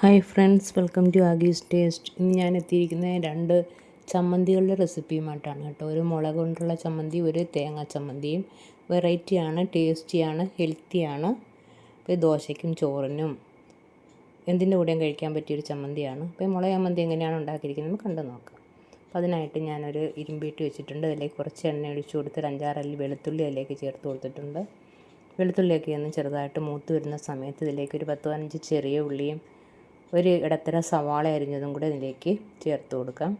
Hi friends welcome to ആഗീസ് taste ഇന്ന് ഞാൻ എത്തിയിരിക്കുന്ന രണ്ട് ചമ്മന്തികളുടെ റെസിപ്പിയുമായിട്ടാണ് കേട്ടോ. ഒരു മുളക് കൊണ്ടുള്ള ചമ്മന്തി ഒരു തേങ്ങ ചമ്മന്തിയും. വെറൈറ്റിയാണ് ടേസ്റ്റിയാണ് ഹെൽത്തിയാണ് ഇപ്പോൾ ദോശയ്ക്കും ചോറിനും എന്തിന്റെ കൂടെയും കഴിക്കാൻ പറ്റിയൊരു ചമ്മന്തിയാണ്. അപ്പോൾ മുളക് ചമ്മന്തി എങ്ങനെയാണ് ഉണ്ടാക്കിയിരിക്കുന്നത് നമുക്ക് കണ്ടു നോക്കാം. അപ്പോൾ അതിനായിട്ട് ഞാനൊരു ഇരുമ്പീട്ട് വെച്ചിട്ടുണ്ട്. അതിലേക്ക് കുറച്ച് എണ്ണ ഒഴിച്ച് കൊടുത്ത് അഞ്ചാറല്ലി വെളുത്തുള്ളി അതിലേക്ക് ചേർത്ത് കൊടുത്തിട്ടുണ്ട്. വെളുത്തുള്ളിയൊക്കെ ഒന്ന് ചെറുതായിട്ട് മൂത്ത് വരുന്ന സമയത്ത് ഇതിലേക്ക് ഒരു പത്ത് പതിനഞ്ച് ചെറിയ ഉള്ളിയും ഒരു ഇടത്തരം സവാള അരിഞ്ഞതും കൂടെ ഇതിലേക്ക് ചേർത്ത് കൊടുക്കാം.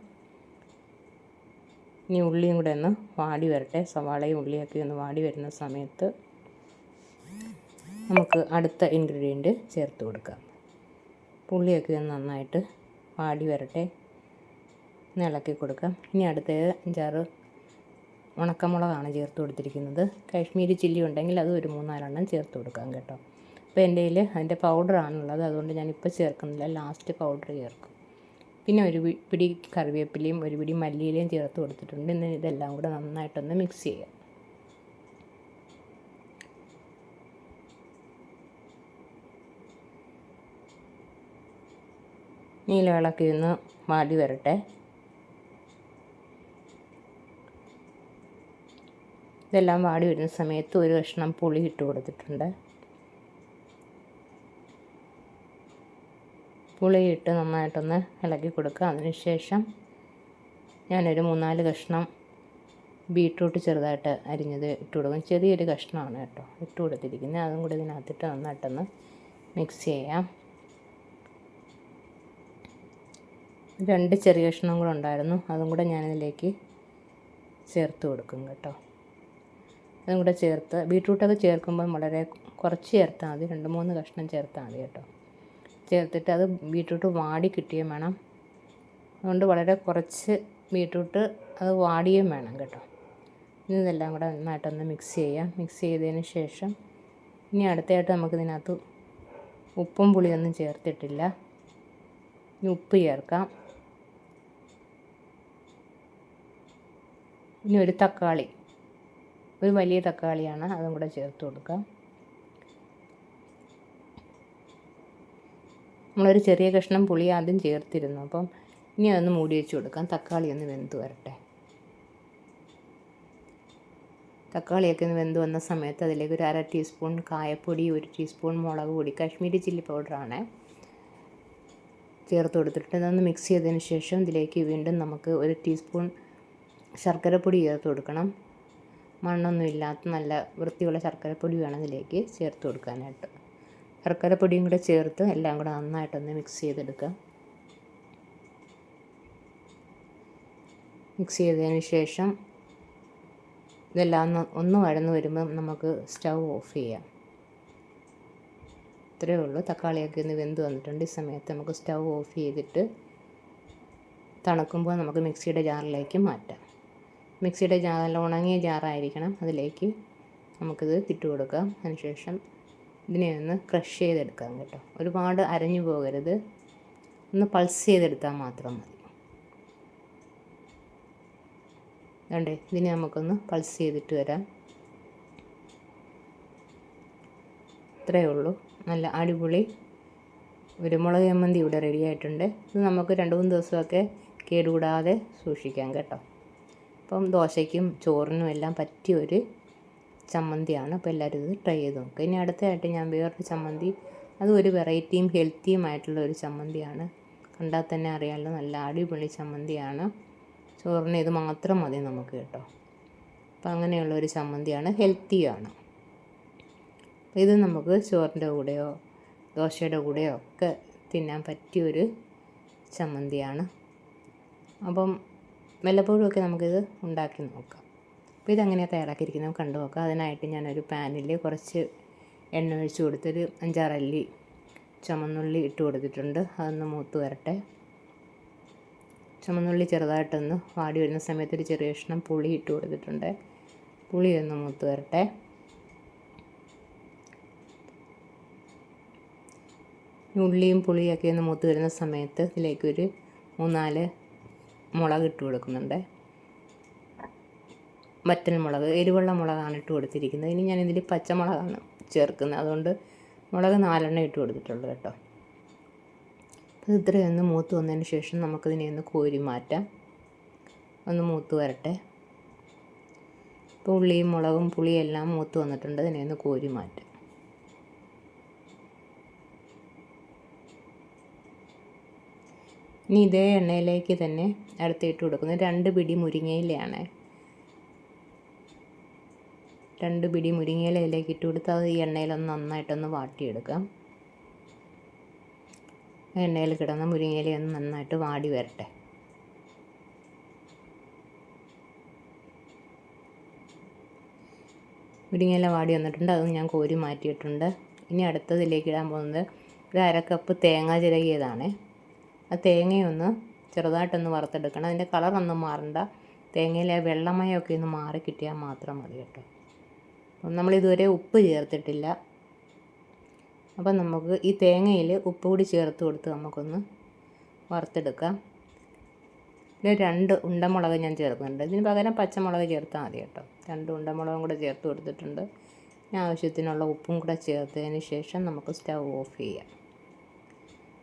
ഇനി ഉള്ളിയും കൂടെ ഒന്ന് വാടി വരട്ടെ. സവാളയും ഉള്ളിയൊക്കെ ഒന്ന് വാടി വരുന്ന സമയത്ത് നമുക്ക് അടുത്ത ഇൻഗ്രീഡിയന്റ് ചേർത്ത് കൊടുക്കാം. പുള്ളിയൊക്കെ ഒന്ന് നന്നായിട്ട് വാടി വരട്ടെ. ഇളക്കി കൊടുക്കാം. ഇനി അടുത്ത അഞ്ചാറ് ഉണക്കമുളകാണ് ചേർത്ത് കൊടുത്തിരിക്കുന്നത്. കാശ്മീരി ചില്ലി ഉണ്ടെങ്കിൽ അത് ഒരു മൂന്നാലെണ്ണം ചേർത്ത് കൊടുക്കാം കേട്ടോ. ഇപ്പോൾ എന്റെ കയ്യിൽ അതിന്റെ പൗഡറാണുള്ളത്. അതുകൊണ്ട് ഞാൻ ഞാനിപ്പോൾ ചേർക്കുന്നില്ല. ലാസ്റ്റ് പൗഡർ ചേർക്കും. പിന്നെ ഒരു പിടി കറിവേപ്പിലയും ഒരു പിടി മല്ലിയിലയും ചേർത്ത് കൊടുത്തിട്ടുണ്ട്. ഇന്ന് ഇതെല്ലാം കൂടെ നന്നായിട്ടൊന്ന് മിക്സ് ചെയ്യാം. നീലവിളക്കി ഒന്ന് മാടി വരട്ടെ. ഇതെല്ലാം വാടി വരുന്ന സമയത്ത് ഒരു കഷ്ണം പുളി ഇട്ട് കൊടുത്തിട്ടുണ്ട്. പുളിയിട്ട് നന്നായിട്ടൊന്ന് ഇളക്കി കൊടുക്കുക. അതിനുശേഷം ഞാനൊരു മൂന്നാൽ കഷ്ണം ബീട്രൂട്ട് ചെറുതായിട്ട് അരിഞ്ഞത് ഇട്ട് കൊടുക്കും. ചെറിയൊരു കഷ്ണമാണ് കേട്ടോ ഇട്ട് കൊടുത്തിരിക്കുന്നത്. അതും കൂടി ഇതിനകത്തിട്ട് നന്നായിട്ടൊന്ന് മിക്സ് ചെയ്യാം. രണ്ട് ചെറിയ കഷ്ണം കൂടെ ഉണ്ടായിരുന്നു. അതും കൂടെ ഞാനിതിലേക്ക് ചേർത്ത് കൊടുക്കും കേട്ടോ. അതും കൂടെ ചേർത്ത് ബീട്രൂട്ടൊക്കെ ചേർക്കുമ്പോൾ വളരെ കുറച്ച് ചേർത്താൽ മതി. രണ്ട് മൂന്ന് കഷ്ണം ചേർത്താൽ മതി കേട്ടോ. ചേർത്തിട്ട് അത് ബീട്രൂട്ട് വാടി കിട്ടുകയും വേണം. അതുകൊണ്ട് വളരെ കുറച്ച് ബീട്രൂട്ട് അത് വാടിയും വേണം കേട്ടോ. ഇനി ഇതെല്ലാം കൂടെ നന്നായിട്ടൊന്ന് മിക്സ് ചെയ്യാം. മിക്സ് ചെയ്തതിന് ശേഷം ഇനി അടുത്തായിട്ട് നമുക്കിതിനകത്ത് ഉപ്പും പുളിയൊന്നും ചേർത്തിട്ടില്ല. ഇനി ഉപ്പ് ചേർക്കാം. ഇനി ഒരു തക്കാളി ഒരു വലിയ തക്കാളിയാണ് അതും കൂടെ ചേർത്ത് കൊടുക്കാം. നമ്മളൊരു ചെറിയ കഷ്ണം പുളി ആദ്യം ചേർത്തിരുന്നു. അപ്പം ഇനി അതൊന്ന് മൂടി വെച്ച് കൊടുക്കാം. തക്കാളി ഒന്ന് വെന്ത് വരട്ടെ. തക്കാളിയൊക്കെ ഒന്ന് വെന്ത് വന്ന സമയത്ത് അതിലേക്ക് ഒരു അര ടീസ്പൂൺ കായപ്പൊടി ഒരു ടീസ്പൂൺ മുളക് പൊടി കാശ്മീരി ചില്ലി പൗഡറാണ് ചേർത്ത് കൊടുത്തിട്ട് അതൊന്ന് മിക്സ് ചെയ്തതിന് ശേഷം ഇതിലേക്ക് വീണ്ടും നമുക്ക് ഒരു ടീസ്പൂൺ ശർക്കരപ്പൊടി ചേർത്ത് കൊടുക്കണം. മണ്ണൊന്നും ഇല്ലാത്ത നല്ല വൃത്തിയുള്ള ശർക്കരപ്പൊടി വേണം ഇതിലേക്ക് ചേർത്ത് കൊടുക്കാനായിട്ട്. ശർക്കരപ്പൊടിയും കൂടെ ചേർത്ത് എല്ലാം കൂടെ നന്നായിട്ടൊന്ന് മിക്സ് ചെയ്തെടുക്കാം. മിക്സ് ചെയ്തതിന് ശേഷം ഇതെല്ലാം ഒന്ന് ഒന്ന് വഴന്ന് വരുമ്പം നമുക്ക് സ്റ്റൗ ഓഫ് ചെയ്യാം. ഇത്രയേ ഉള്ളൂ. തക്കാളിയൊക്കെ ഒന്ന് വെന്ത് വന്നിട്ടുണ്ട്. ഈ സമയത്ത് നമുക്ക് സ്റ്റൗ ഓഫ് ചെയ്തിട്ട് തണുക്കുമ്പോൾ നമുക്ക് മിക്സിയുടെ ജാറിലേക്ക് മാറ്റാം. മിക്സിയുടെ ജാറിൽ ഉണങ്ങിയ ജാറായിരിക്കണം. അതിലേക്ക് നമുക്കിത് ഇട്ട് കൊടുക്കാം. അതിനുശേഷം ഇതിനെ ഒന്ന് ക്രഷ് ചെയ്തെടുക്കാം കേട്ടോ. ഒരുപാട് അരഞ്ഞു പോകരുത്. ഒന്ന് പൾസ് ചെയ്തെടുത്താൽ മാത്രം മതി. വേണ്ടേ ഇതിനെ നമുക്കൊന്ന് പൾസ് ചെയ്തിട്ട് വരാം. ഇത്രയേ ഉള്ളൂ. നല്ല അടിപൊളി ഒരു മുളക് ചമ്മന്തി ഇവിടെ റെഡി ആയിട്ടുണ്ട്. ഇത് നമുക്ക് രണ്ട് മൂന്ന് ദിവസമൊക്കെ കേടുകൂടാതെ സൂക്ഷിക്കാം കേട്ടോ. അപ്പം ദോശയ്ക്കും ചോറിനും എല്ലാം പറ്റിയ ഒരു ചമ്മന്തിയാണ്. അപ്പോൾ എല്ലാവരും ഇത് ട്രൈ ചെയ്ത് നോക്കുക ഇനി അടുത്തതായിട്ട് ഞാൻ വേറൊരു ചമ്മന്തി അതും ഒരു വെറൈറ്റിയും ഹെൽത്തിയും ആയിട്ടുള്ള ഒരു ചമ്മന്തിയാണ്. കണ്ടാൽ തന്നെ അറിയാമല്ലോ നല്ല അടിപൊളി ചമ്മന്തിയാണ്. ചോറിന് ഇത് മാത്രം മതി നമുക്ക് കേട്ടോ. അപ്പോൾ അങ്ങനെയുള്ള ഒരു ചമ്മന്തിയാണ് ഹെൽത്തിയാണ് ഇത് നമുക്ക് ചോറിന്റെ കൂടെയോ ദോശയുടെ കൂടെയോ ഒക്കെ തിന്നാൻ പറ്റിയൊരു ചമ്മന്തിയാണ്. അപ്പം വല്ലപ്പോഴും ഒക്കെ നമുക്കിത് ഉണ്ടാക്കി നോക്കാം. അപ്പോൾ ഇതെങ്ങനെയാണ് തയ്യാറാക്കിയിരിക്കുന്നത് കണ്ടു നോക്കാം. അതിനായിട്ട് ഞാനൊരു പാനിൽ കുറച്ച് എണ്ണ ഒഴിച്ച് കൊടുത്തൊരു അഞ്ചാറല്ലി ചുമന്നുള്ളി ഇട്ട് കൊടുത്തിട്ടുണ്ട്. അതൊന്ന് മൂത്ത് വരട്ടെ. ചുമന്നുള്ളി ചെറുതായിട്ടൊന്ന് വാടി വരുന്ന സമയത്ത് ഒരു ചെറിയ കഷ്ണം പുളി ഇട്ട് കൊടുത്തിട്ടുണ്ട്. പുളി ഒന്ന് മൂത്ത് വരട്ടെ. ഉള്ളിയും പുളിയൊക്കെ ഒന്ന് മൂത്ത് വരുന്ന സമയത്ത് ഇതിലേക്കൊരു മൂന്നാൽ മുളക് ഇട്ട് കൊടുക്കുന്നുണ്ട്. വറ്റൽ മുളക് എരിവുള്ള മുളകാണ് ഇട്ട് കൊടുത്തിരിക്കുന്നത്. ഇനി ഞാൻ ഇതിൽ പച്ചമുളകാണ് ചേർക്കുന്നത്. അതുകൊണ്ട് മുളക് നാലെണ്ണം ഇട്ട് കൊടുത്തിട്ടുള്ളൂ കേട്ടോ. അപ്പോൾ ഇത്രയൊന്ന് മൂത്ത് വന്നതിന് ശേഷം നമുക്കിതിനെ ഒന്ന് കോരി മാറ്റാം. ഒന്ന് മൂത്ത് വരട്ടെ. ഇപ്പോൾ ഉള്ളിയും മുളകും പുളിയും എല്ലാം മൂത്ത് വന്നിട്ടുണ്ട്. ഇതിനെ ഒന്ന് കോരി മാറ്റാം. ഇനി ഇതേ എണ്ണയിലേക്ക് തന്നെ അടുത്തിട്ട് കൊടുക്കുന്നത് രണ്ട് പിടി മുരിങ്ങയിലയാണ് രണ്ട് പിടി മുരിങ്ങയില ഇതിലേക്ക് ഇട്ട് കൊടുത്ത് അത് ഈ എണ്ണയിലൊന്ന് നന്നായിട്ടൊന്ന് വാട്ടിയെടുക്കാം. എണ്ണയിൽ കിടന്ന മുരിങ്ങയില ഒന്ന് നന്നായിട്ട് വാടി വരട്ടെ. മുരിങ്ങയില വാടി വന്നിട്ടുണ്ട് അത് ഞാൻ കോരി മാറ്റിയിട്ടുണ്ട്. ഇനി അടുത്തതിലേക്ക് ഇടാൻ പോകുന്നത് ഒരു അരക്കപ്പ് തേങ്ങ ചിരകിയതാണ്. ആ തേങ്ങയൊന്ന് ചെറുതായിട്ടൊന്ന് വറുത്തെടുക്കണം. അതിന്റെ കളറൊന്നും മാറണ്ട. തേങ്ങയിലെ വെള്ളമയമൊക്കെ ഒന്ന് മാറി കിട്ടിയാൽ മാത്രം മതി കേട്ടോ. നമ്മളിതുവരെ ഉപ്പ് ചേർത്തിട്ടില്ല. അപ്പം നമുക്ക് ഈ തേങ്ങയിൽ ഉപ്പ് കൂടി ചേർത്ത് കൊടുത്ത് നമുക്കൊന്ന് വറുത്തെടുക്കാം. പിന്നെ രണ്ട് ഉണ്ടമുളക് ഞാൻ ചേർക്കുന്നുണ്ട്. ഇതിന് പകരം പച്ചമുളക് ചേർത്താൽ മതി കേട്ടോ. രണ്ട് ഉണ്ടമുളകും കൂടെ ചേർത്ത് കൊടുത്തിട്ടുണ്ട്. ഞാൻ ആവശ്യത്തിനുള്ള ഉപ്പും കൂടെ ചേർത്തതിന് ശേഷം നമുക്ക് സ്റ്റൗ ഓഫ് ചെയ്യാം.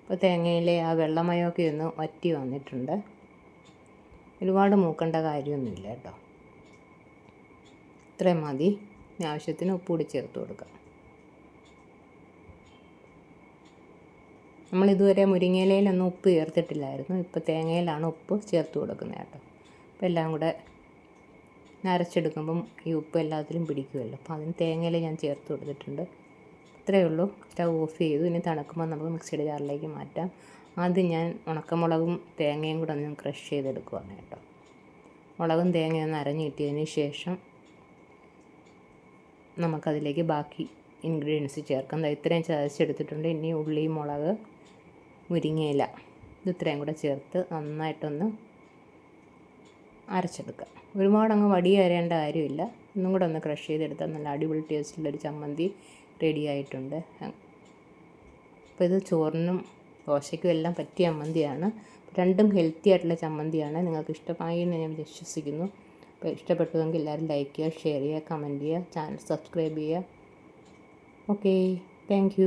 അപ്പോൾ തേങ്ങയിലെ ആ വെള്ളമയമൊക്കെ ഒന്ന് വറ്റി വന്നിട്ടുണ്ട്. ഒരുപാട് മൂക്കേണ്ട കാര്യമൊന്നുമില്ല കേട്ടോ. ഇത്രയും മതി. ആവശ്യത്തിന് ഉപ്പ് കൂടി ചേർത്ത് കൊടുക്കുക. നമ്മൾ ഇതുവരെ മുരിങ്ങയിലയിലൊന്നും ഉപ്പ് ചേർത്തിട്ടില്ലായിരുന്നു. ഇപ്പോൾ തേങ്ങയിലാണ് ഉപ്പ് ചേർത്ത് കൊടുക്കുന്നത് കേട്ടോ. അപ്പോൾ എല്ലാം കൂടെ നരച്ചെടുക്കുമ്പം ഈ ഉപ്പ് എല്ലാത്തിലും പിടിക്കുമല്ലോ. അപ്പോൾ അതിന് തേങ്ങയിൽ ഞാൻ ചേർത്ത് കൊടുത്തിട്ടുണ്ട്. ഇത്രയേ ഉള്ളൂ. സ്റ്റൗ ഓഫ് ചെയ്തു. ഇനി തണുക്കുമ്പോൾ നമുക്ക് മിക്സിയുടെ ജാറിലേക്ക് മാറ്റാം. ആദ്യം ഞാൻ ഉണക്കമുളകും തേങ്ങയും കൂടെ ഒന്ന് ക്രഷ് ചെയ്തെടുക്കുവാണ് കേട്ടോ. മുളകും തേങ്ങയും ഒന്ന് അരഞ്ഞ് കിട്ടിയതിന് ശേഷം നമുക്കതിലേക്ക് ബാക്കി ഇൻഗ്രീഡിയൻസ് ചേർക്കാം. ഇത്രയും ചതച്ചെടുത്തിട്ടുണ്ട്. ഇനി ഉള്ളി മുളക് മുരിങ്ങയില ഇത് ഇത്രയും കൂടെ ചേർത്ത് നന്നായിട്ടൊന്ന് അരച്ചെടുക്കുക ഒരുപാട് അങ്ങ് വടി അരയേണ്ട കാര്യമില്ല. ഒന്നും കൂടെ ഒന്ന് ക്രഷ് ചെയ്തെടുത്താൽ നല്ല അടിപൊളി ടേസ്റ്റുള്ളൊരു ചമ്മന്തി റെഡി ആയിട്ടുണ്ട്. അപ്പോൾ ഇത് ചോറിനും ദോശയ്ക്കും എല്ലാം പറ്റിയ ചമ്മന്തിയാണ്. രണ്ടും ഹെൽത്തി ആയിട്ടുള്ള ചമ്മന്തിയാണ്. നിങ്ങൾക്ക് ഇഷ്ടമായി എന്ന് ഞാൻ വിശ്വസിക്കുന്നു. അപ്പോൾ ഇഷ്ടപ്പെട്ടുവെങ്കിൽ എല്ലാവരും ലൈക്ക് ചെയ്യുക ഷെയർ ചെയ്യുക കമന്റ് ചെയ്യുക ചാനൽ സബ്സ്ക്രൈബ് ചെയ്യുക. Okay thank